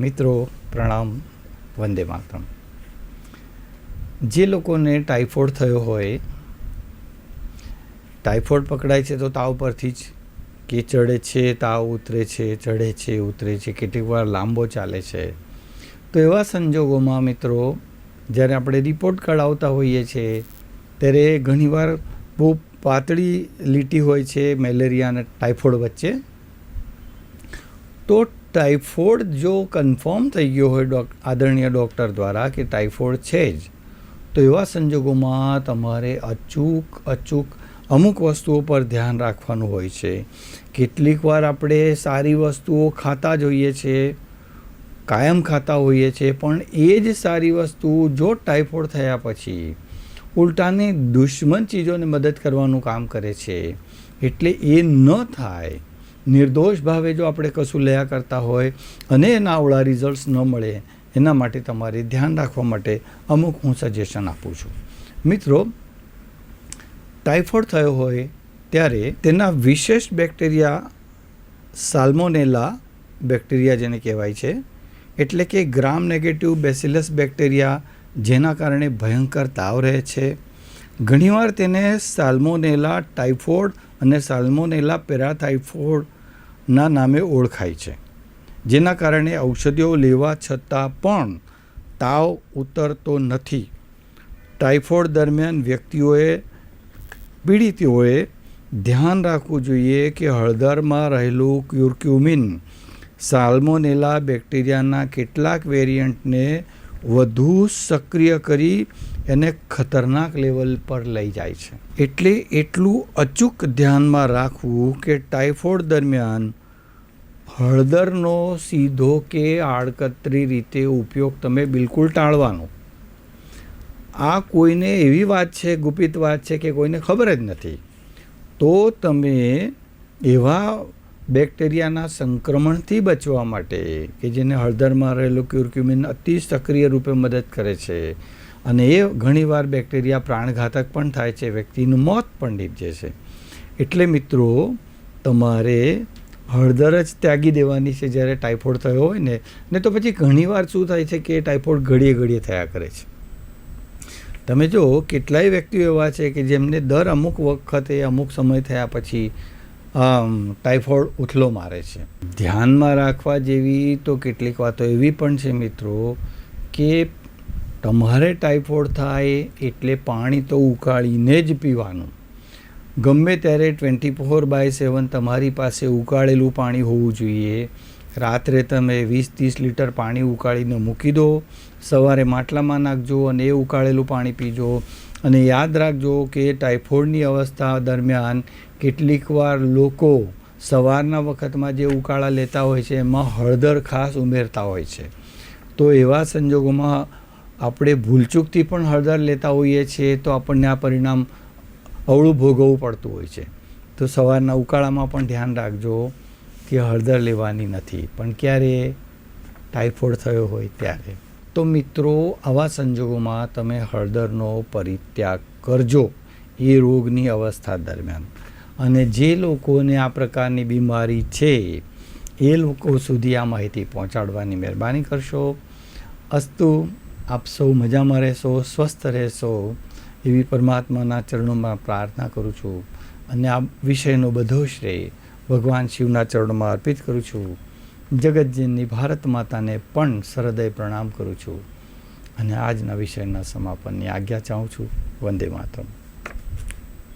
મિત્રો, પ્રણામ, વંદે માતરમ. જે લોકોને ટાઇફોઇડ થયો હોય, ટાઇફોઇડ પકડાય છે તો તાવ પરથી જ કે ચડે છે, તાવ ઉતરે છે, ચડે છે, ઉતરે છે, કેટલીક વાર લાંબો ચાલે છે. તો એવા સંજોગોમાં મિત્રો, જ્યારે આપણે રિપોર્ટ કઢાવતા હોઈએ છીએ ત્યારે ઘણીવાર બહુ પાતળી લીટી હોય છે, મેલેરિયા અને ટાઇફોઇડ વચ્ચે. તો ટાઇફોઇડ જો કન્ફર્મ થઈ ગયો હોય ડોક આદરણીય ડૉક્ટર દ્વારા કે ટાઇફોઇડ છે જ, તો એવા સંજોગોમાં તમારે અચૂક અચૂક અમુક વસ્તુઓ પર ધ્યાન રાખવાનું હોય છે. કેટલીક વાર આપણે સારી વસ્તુઓ ખાતા જોઈએ છીએ કાયમ ખાતા હોઈએ છીએ પણ એ જ સારી વસ્તુ જો ટાઇફોઇડ થયા પછી ઉલટાની દુશ્મન ચીજોને મદદ કરવાનું કામ કરે છે. એટલે એ ન થાય. નિર્દોષ ભાવે જો આપણે કશું લયા કરતા હોય અને એના આવડા રિઝલ્ટ્સ ન મળે, એના માટે તમારે ધ્યાન રાખવા માટે અમુક હું સજેશન આપું છું. મિત્રો ટાઇફોઇડ થયો હોય ત્યારે તેના વિશેષ બેક્ટેરિયા સાલ્મોનેલા બેક્ટેરિયા જેને કહેવાય છે, એટલે કે ગ્રામ નેગેટિવ બેસિલસ બેક્ટેરિયા જેના કારણે ભયંકર તાવ રહે છે. ઘણીવાર તેને સાલ્મોનેલા ટાઇફોઇડ અને સાલ્મોનેલા પેરાથાઇફોડના નામે ઓળખાય છે, જેના કારણે ઔષધિઓ લેવા છતાં પણ તાવ ઉતરતો નથી. ટાઇફોઇડ દરમિયાન વ્યક્તિઓએ, પીડિતોએ ધ્યાન રાખવું જોઈએ કે હળદરમાં રહેલું ક્યુરક્યુમિન સાલ્મોનેલા બેક્ટેરિયાના કેટલાક વેરિયન્ટને વધુ સક્રિય કરી એને ખતરનાક લેવલ પર લઈ જાય છે. એટલે એટલું અચૂક ધ્યાનમાં રાખવું કે ટાઇફોઇડ દરમિયાન હળદરનો સીધો કે આડકતરી રીતે ઉપયોગ તમે બિલકુલ ટાળવાનો. આ કોઈને એવી વાત છે, ગુપિત વાત છે કે કોઈને ખબર જ નથી. તો તમે એવા બેક્ટેરિયાના સંક્રમણથી બચવા માટે કે જેને હળદરમાં રહેલું ક્યુરક્યુમિન અતિ સક્રિય રૂપે મદદ કરે છે. અને એ ઘણીવાર બેક્ટેરિયા પ્રાણઘાતક પણ થાય છે, વ્યક્તિનું મોત પણ નીપજે છે. એટલે મિત્રો, તમારે હળદર જ ત્યાગી દેવાની છે જ્યારે ટાઇફોઇડ થયો હોય ને ને તો પછી ઘણીવાર શું થાય છે કે ટાઇફોઇડ ઘડીએ ઘડીએ થયા કરે છે. તમે જો કેટલાય વ્યક્તિઓ એવા છે કે જેમને દર અમુક વખતે અમુક સમય થયા પછી ટાઇફોઇડ ઉથલો મારે છે. ધ્યાનમાં રાખવા જેવી તો કેટલીક વાતો એવી પણ છે મિત્રો કે તમારે ટાઈફોઇડ થાય એટલે પાણી તો ઉકાળીને જ પીવાનું. ગમે ત્યારે ટ્વેન્ટી ફોર બાય સેવન તમારી પાસે ઉકાળેલું પાણી હોવું જોઈએ. રાત્રે તમે વીસ ત્રીસ લીટર પાણી ઉકાળીને મૂકી દો. સવારે માટલામાં નાખજો અને એ ઉકાળેલું પાણી પીજો. અને યાદ રાખજો કે ટાઇફોઇડની અવસ્થા દરમિયાન કેટલીકવાર લોકો સવારના વખતમાં જે ઉકાળા લેતા હોય છે, એમાં હળદર ખાસ ઉમેરતા હોય છે. તો એવા સંજોગોમાં આપણે ભૂલચૂકથી પણ હળદર લેતા હોઈએ છીએ, તો આપણને આ પરિણામ અવળું ભોગવવું પડતું હોય છે. તો સવારના ઉકાળામાં પણ ધ્યાન રાખજો કે હળદર લેવાની નથી. પણ ક્યારે ટાઇફોઇડ થયો હોય ત્યારે. તો મિત્રો, આવા સંજોગોમાં તમે હળદરનો પરિત્યાગ કરજો એ રોગની અવસ્થા દરમિયાન. અને જે લોકોને આ પ્રકારની બીમારી છે, એ લોકો સુધી આ માહિતી પહોંચાડવાની મહેરબાની કરશો. અસ્તુ, આપ સૌ મજામાં રહેશો, સ્વસ્થ રહેશો એવી પરમાત્માના ચરણોમાં પ્રાર્થના કરું છું. અને આ વિષયનો બધો શ્રેય ભગવાન શિવના ચરણોમાં અર્પિત કરું છું. જગતજીની ભારત માતાને પણ સહૃદય પ્રણામ કરું છું અને આજના વિષયના સમાપનની આજ્ઞા ચાહું છું. વંદે માતરમ.